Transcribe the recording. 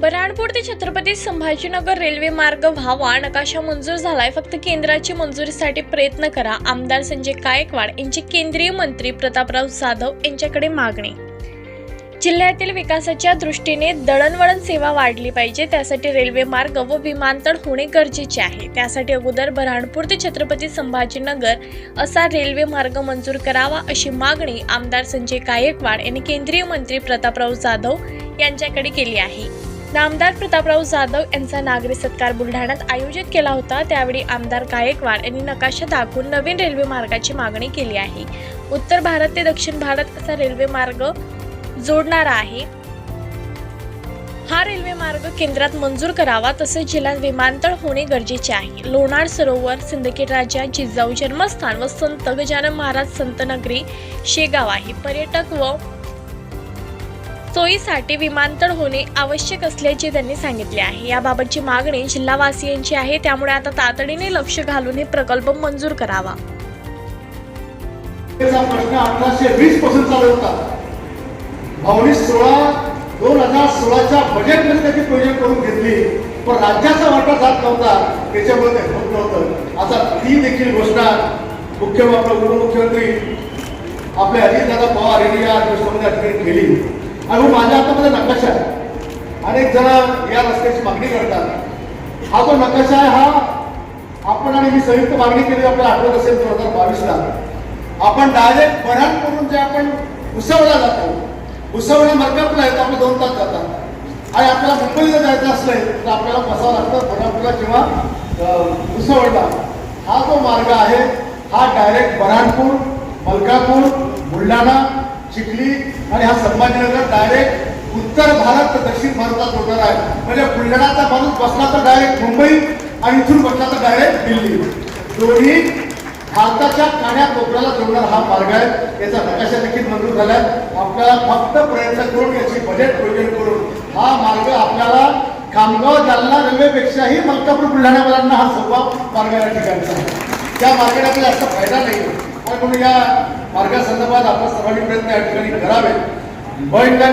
बऱ्हाणपूर ते छत्रपती संभाजीनगर रेल्वे मार्ग व्हावा नकाशा मंजूर झालाय. फक्त केंद्राची मंजुरीसाठी प्रयत्न करा. आमदार संजय गायकवाड यांची केंद्रीय मंत्री प्रतापराव जाधव यांच्याकडे मागणी. जिल्ह्यातील विकासाच्या दृष्टीने दळणवळण सेवा वाढली पाहिजे. त्यासाठी रेल्वे मार्ग व विमानतळ होणे गरजेचे आहे. त्यासाठी अगोदर बऱ्हाणपूर ते छत्रपती संभाजीनगर असा रेल्वे मार्ग मंजूर करावा अशी मागणी आमदार संजय गायकवाड यांनी केंद्रीय मंत्री प्रतापराव जाधव यांच्याकडे केली आहे. नामदार प्रतापराव जाधव यांचा नागरी सत्कार बुलढाण्यात आयोजित केला होता. त्यावेळी आमदार गायकवाड यांनी नकाशा दाखवून नवीन रेल्वे मार्गाची मागणी केली आहे. उत्तर भारत ते दक्षिण भारत असा रेल्वे मार्ग जोडणारा आहे. हा रेल्वे मार्ग केंद्रात मंजूर करावा तसेच जिल्ह्यात विमानतळ होणे गरजेचे आहे. लोणार सरोवर सिंदखेड राजा जिजाऊ जन्मस्थान व संत गजानन महाराज संतनगरी शेगाव आहे. पर्यटक व सोयीसाठी विमानतळ होणे आवश्यक असल्याचे त्यांनी सांगितले आहे. याबाबतची मागणी जिल्हावासियांची आहे. त्यामुळे आता तातडीने लक्ष घालून हे प्रकल्प मंजूर करावा. प्रश्न अठराशे वीसपासून चालू होता. भावनी सोळा दोन हजार सोळाच्या बजेटमध्ये त्याची प्रोजेक्ट करून घेतली. पण राज्याचा वाटा जात नव्हता. त्याच्यामुळे ते होत नव्हतं. आता ती देखील घोषणा मुख्य आपला उपमुख्यमंत्री आपले अजितदादा पवार यांनी या दिवसामध्ये ठिकाणी केली. आणि हो, माझ्या हातामध्ये नकाशा आहे. अनेक जण या रस्त्याची मागणी करतात हा जो नकाशा आहे हा आपण आणि मी संयुक्त मागणी केली आपल्याला आठवत असेल दोन हजार बावीसला आपण डायरेक्ट बऱ्याच करून जे आपण उसवला जातो. उसवला आहे येतो आपले दोन तास जातात. आणि आपल्याला मुंबईला जायचं असलंय तर आपल्याला बसावं लागतं. बऱ्यापूरला किंवा उसवडला हा जो मार्ग आहे हा डायरेक्ट बऱ्हाणपूर मलकापूर बुलढाणा चिखली आणि हा संभाजीनगर डायरेक्ट उत्तर भारत तर दक्षिण भारतात जोडणार आहे. म्हणजे बुलढाणाचा माणूस बसला तर डायरेक्ट मुंबई आणि इथून बसला तर डायरेक्ट दिल्ली. दोन्ही भारताच्या कान्या कोपऱ्याला जोडणारा हा मार्ग आहे. याचा नकाशा देखील मंजूर झाला आपल्याला फक्त प्रयत्न करून याची बजेट प्रोजेक्ट करून हा मार्ग आपल्याला खामगाव जालना रेल्वेपेक्षाही मलकापूर बुलढाण्यावाल्यांना हा सोपा मार्ग या ठिकाणचा त्या मार्गाने आपल्याला जास्त फायदा नाही आणि या मार्गासंदर्भात आपण सर्वांनी प्रयत्न या ठिकाणी करावे बळींना